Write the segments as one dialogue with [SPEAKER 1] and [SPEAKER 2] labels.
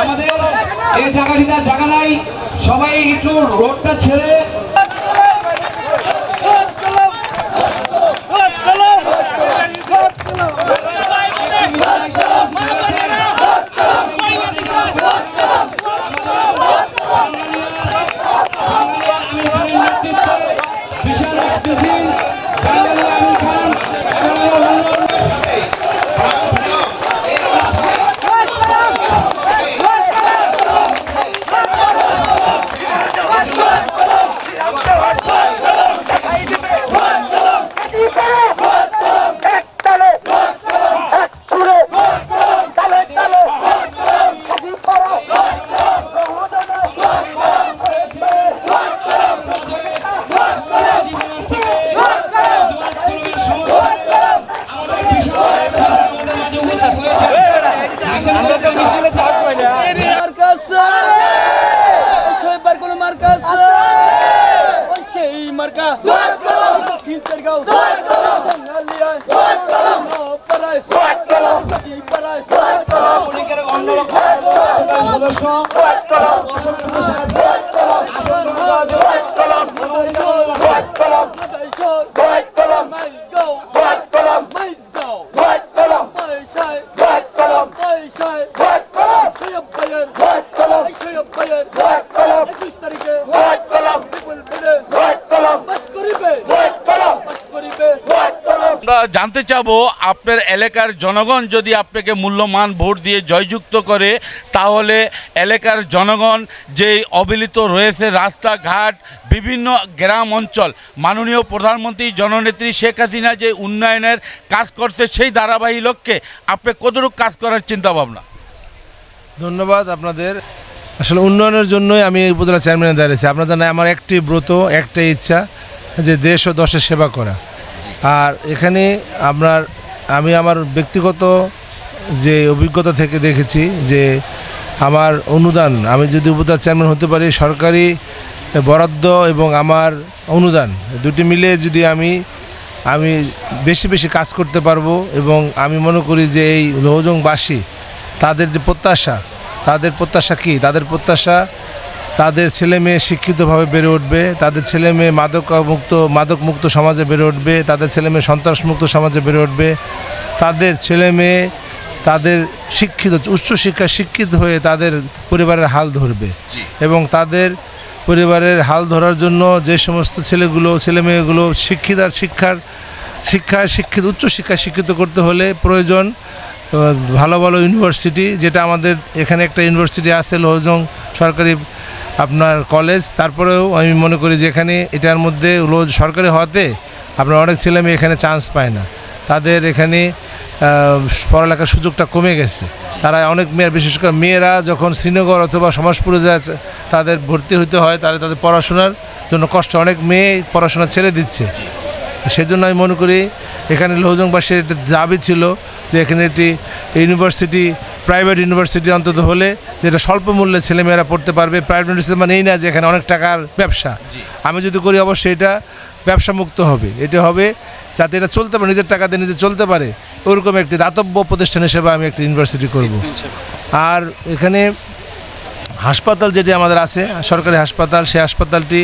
[SPEAKER 1] আমাদের এই জায়গাটিতে জায়গা নাই। সবাই একটু রোডটা ছেড়ে
[SPEAKER 2] সেই মার্কা দক্ষিণ গাঁও বাঙালিয়া পাড়ায় পাড়ায়
[SPEAKER 1] লীগের অন্য সদস্য
[SPEAKER 3] আমরা জানতে চাবো, আপনার এলাকার জনগণ যদি আপনাকে মূল্যমান ভোট দিয়ে জয়যুক্ত করে, তাহলে এলাকার জনগণ যেই অবিলিত রয়েছে, রাস্তাঘাট, বিভিন্ন গ্রাম অঞ্চল, মাননীয় প্রধানমন্ত্রী জননেত্রী শেখ হাসিনা যে উন্নয়নের কাজ করছে, সেই ধারাবাহী লক্ষ্যে আপনি কতটুকু কাজ করার চিন্তা ভাবনা
[SPEAKER 4] ধন্যবাদ আপনাদের। আসলে উন্নয়নের জন্যই আমি এই উপজেলা চেয়ারম্যানে দাঁড়িয়েছি। আপনার জানেন আমার একটি ব্রত, একটাই ইচ্ছা, যে দেশ ও দশের সেবা করা। আর এখানে আপনার, আমি আমার ব্যক্তিগত যে অভিজ্ঞতা থেকে দেখেছি যে আমার অনুদান, আমি যদি উপজেলা চেয়ারম্যান হতে পারি, সরকারি বরাদ্দ এবং আমার অনুদান, দুটি মিলে যদি আমি আমি বেশি বেশি কাজ করতে পারব এবং আমি মনে করি যে এই লৌজংবাসী তাদের যে প্রত্যাশা, তাদের প্রত্যাশা কি? তাদের প্রত্যাশা তাদের ছেলে মেয়ে শিক্ষিতভাবে বেড়ে উঠবে তাদের ছেলে মেয়ে মাদক মুক্ত মাদক মুক্ত সমাজে বেড়ে উঠবে তাদের ছেলে মেয়ে সন্ত্রাসমুক্ত সমাজে বেড়ে উঠবে তাদের ছেলে মেয়ে তাদের শিক্ষিত উচ্চ শিক্ষা শিক্ষিত হয়ে তাদের পরিবারের হাল ধরবে এবং তাদের পরিবারের হাল ধরার জন্য যে সমস্ত ছেলেগুলো ছেলে মেয়েগুলো শিক্ষিত আর শিক্ষার শিক্ষায় শিক্ষিত উচ্চ শিক্ষায় শিক্ষিত করতে হলে প্রয়োজন ভালো ভালো ইউনিভার্সিটি যেটা আমাদের এখানে একটা ইউনিভার্সিটি আছে লোহজং সরকারি আপনার কলেজ তারপরেও আমি মনে করি যে এখানে এটার মধ্যে রোজ সরকারি হওয়াতে আপনার অনেক ছেলে মেয়ে এখানে চান্স পায় না। তাদের এখানে পড়ালেখার সুযোগটা কমে গেছে। তারা অনেক মেয়ের বিশেষ করে মেয়েরা যখন শ্রীনগর অথবা সমাজপুরে যায়, তাদের ভর্তি হতে হয় তাহলে তাদের পড়াশোনার জন্য কষ্ট। অনেক মেয়ে পড়াশোনা ছেড়ে দিচ্ছে। সেজন্য আমি মনে করি এখানে লোহজংবাসীর একটা দাবি ছিল যে এখানে একটি ইউনিভার্সিটি প্রাইভেট ইউনিভার্সিটি অন্তত হলে যেটা স্বল্প মূল্যে ছেলেমেয়েরা পড়তে পারবে প্রাইভেট ইউনিভার্সিটি মানে এই না যে এখানে অনেক টাকার ব্যবসা। আমি যদি করি অবশ্যই এটা ব্যবসা মুক্ত হবে। এটা হবে যাতে এটা চলতে পারে নিজের টাকা দিয়ে নিজে চলতে পারে। ওরকম একটি দাতব্য প্রতিষ্ঠান হিসেবে আমি একটি ইউনিভার্সিটি করব। আর এখানে হাসপাতাল যেটি আমাদের আছে সরকারি হাসপাতাল সেই হাসপাতালটি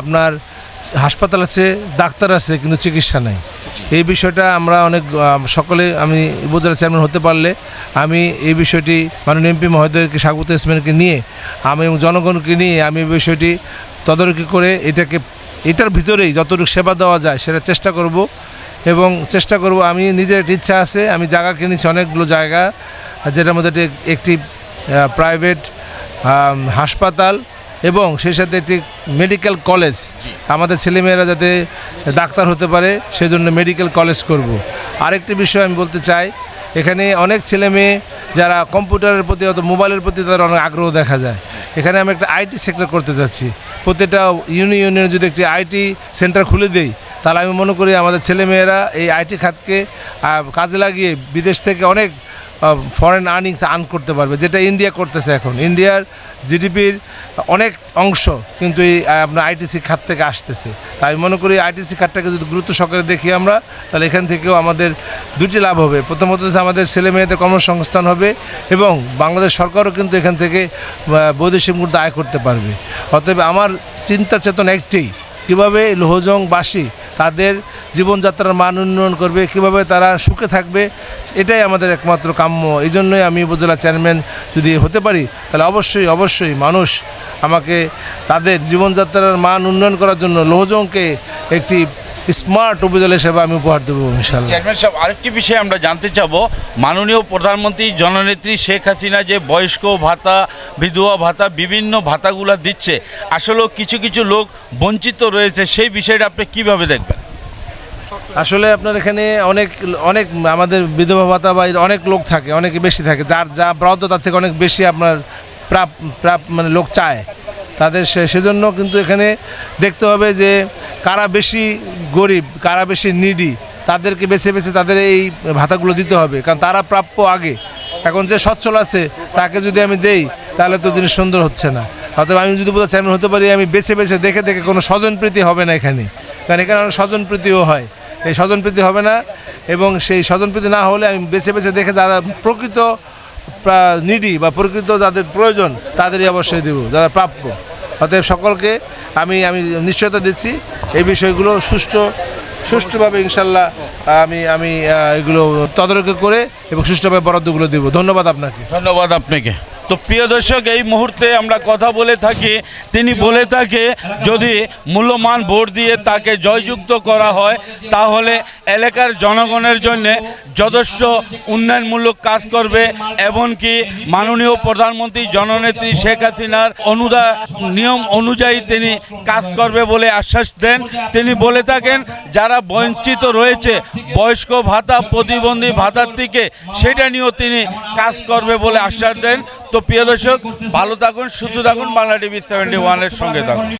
[SPEAKER 4] আপনার হাসপাতাল আছে ডাক্তার আছে কিন্তু চিকিৎসা নাই। এই বিষয়টা আমরা অনেক সকলে আমি উপজেলা চেয়ারম্যান হতে পারলে আমি এই বিষয়টি মাননীয় এমপি মহোদয়কে স্বাগত ইসমানকে নিয়ে আমি এবং জনগণকে নিয়ে আমি এই বিষয়টি তদারকি করে এটাকে এটার ভিতরেই যতটুকু সেবা দেওয়া যায় সেটা চেষ্টা করব এবং চেষ্টা করব আমি নিজের ইচ্ছা আছে আমি জায়গা কিনেছি অনেকগুলো জায়গা যেটার মধ্যে একটি প্রাইভেট হাসপাতাল এবং সেই সাথে একটি মেডিকেল কলেজ আমাদের ছেলেমেয়েরা যাতে ডাক্তার হতে পারে সেজন্য মেডিকেল কলেজ করব। আরেকটি বিষয় আমি বলতে চাই এখানে অনেক ছেলে মেয়ে যারা কম্পিউটারের প্রতি অত মোবাইলের প্রতি তাদের অনেক আগ্রহ দেখা যায়। এখানে আমি একটা আইটি সেক্টর করতে চাচ্ছি প্রত্যেকটা ইউনিয়নে যদি একটি আইটি সেন্টার খুলে দেই তাহলে আমি মনে করি আমাদের ছেলেমেয়েরা এই আইটি খাতকে কাজে লাগিয়ে বিদেশ থেকে অনেক ফরেন আর্নিংস আর্ন করতে পারবে, যেটা ইন্ডিয়া করতেছে এখন। ইন্ডিয়ার জিডিপির অনেক অংশ কিন্তু এই আপনার আইটিসি খাত থেকে আসতেছে। তাই আমি মনে করি আইটিসি খাতটাকে যদি গুরুত্ব সহকারে দেখি আমরা, তাহলে এখান থেকেও আমাদের দুটি লাভ হবে। প্রথমত হচ্ছে আমাদের ছেলে মেয়েদের কর্মসংস্থান হবে এবং বাংলাদেশ সরকারও কিন্তু এখান থেকে বৈদেশিক মুদ্রা আয় করতে পারবে। অতএব আমার চিন্তা চেতনা একটাই কীভাবে লোহজংবাসী তাদের জীবনযাত্রার মান উন্নয়ন করবে, কীভাবে তারা সুখে থাকবে, এটাই আমাদের একমাত্র কাম্য। এই জন্যই আমি উপজেলা চেয়ারম্যান যদি হতে পারি, তাহলে অবশ্যই অবশ্যই মানুষ আমাকে তাদের জীবনযাত্রার মান উন্নয়ন করার জন্য লোহজংকে একটি স্মার্ট উপজেলা হিসেবে আমি উপহার দেবো ইনশাল্লাহ
[SPEAKER 3] চেয়ারম্যান সাহেব আরেকটি বিষয়ে আমরা জানতে চাবো। মাননীয় প্রধানমন্ত্রী জননেত্রী শেখ হাসিনা যে বয়স্ক ভাতা বিধবা ভাতা বিভিন্ন ভাতাগুলো দিচ্ছে আসলেও কিছু কিছু লোক বঞ্চিত রয়েছে সেই বিষয়টা আপনি কীভাবে দেখবেন?
[SPEAKER 4] আসলে আপনার এখানে অনেক অনেক আমাদের বিধবা ভাতা বা অনেক লোক থাকে অনেক বেশি থাকে যার যা ব্রাহ্য তার থেকে অনেক বেশি আপনার প্রাপ প্রাপ মানে লোক চায়। তাদের সেজন্য কিন্তু এখানে দেখতে হবে যে কারা বেশি গরিব, কারা বেশি নিডি তাদেরকে বেছে বেছে তাদের এই ভাতাগুলো দিতে হবে। কারণ তারা প্রাপ্য আগে। এখন যে সচ্ছল আছে, তাকে যদি আমি দেই, তাহলে তো জিনিস সুন্দর হচ্ছে না। অতএব আমি যদি বোঝা চেয়ারম্যান হতে পারি, আমি বেছে বেছে দেখে দেখে কোনো স্বজনপ্রীতি হবে না এখানে। কারণ এখানে অনেক স্বজনপ্রীতিও হয়। এই স্বজনপ্রীতি হবে না এবং সেই স্বজনপ্রীতি না হলে আমি বেছে বেছে দেখে যারা প্রকৃত নিডি বা প্রকৃত যাদের প্রয়োজন, তাদেরই অবশ্যই দেব, যারা প্রাপ্য। অতএব সকলকে আমি আমি নিশ্চয়তা দিচ্ছি এই বিষয়গুলো সুষ্ঠু, সুষ্ঠুভাবে ইনশাল্লাহ, আমি আমি এগুলো তদারকি করে এবং সুষ্ঠুভাবে বরাদ্দগুলো দেবো। ধন্যবাদ আপনাকে।
[SPEAKER 3] ধন্যবাদ আপনাকে। তো প্রিয় দর্শক, এই মুহূর্তে আমরা কথা বলে থাকি। তিনি বলে থাকে, যদি মূল্যমান ভোট দিয়ে তাকে জয়যুক্ত করা হয়, তাহলে এলাকার জনগণের জন্য যথেষ্ট উন্নয়নমূলক কাজ করবে, এমনকি মাননীয় প্রধানমন্ত্রী জননেত্রী শেখ হাসিনার অনুদা, নিয়ম অনুযায়ী তিনি কাজ করবে বলে আশ্বাস দেন। তিনি বলে থাকেন, যারা বঞ্চিত রয়েছে, বয়স্ক ভাতা, প্রতিবন্ধী ভাতার থেকে, সেটা নিয়েও তিনি কাজ করবে বলে আশ্বাস দেন। তো প্রিয় দর্শক ভালো থাকুন সুস্থ থাকুন বাংলা টিভি সেভেন্টি ওয়ানের সঙ্গে থাকুন।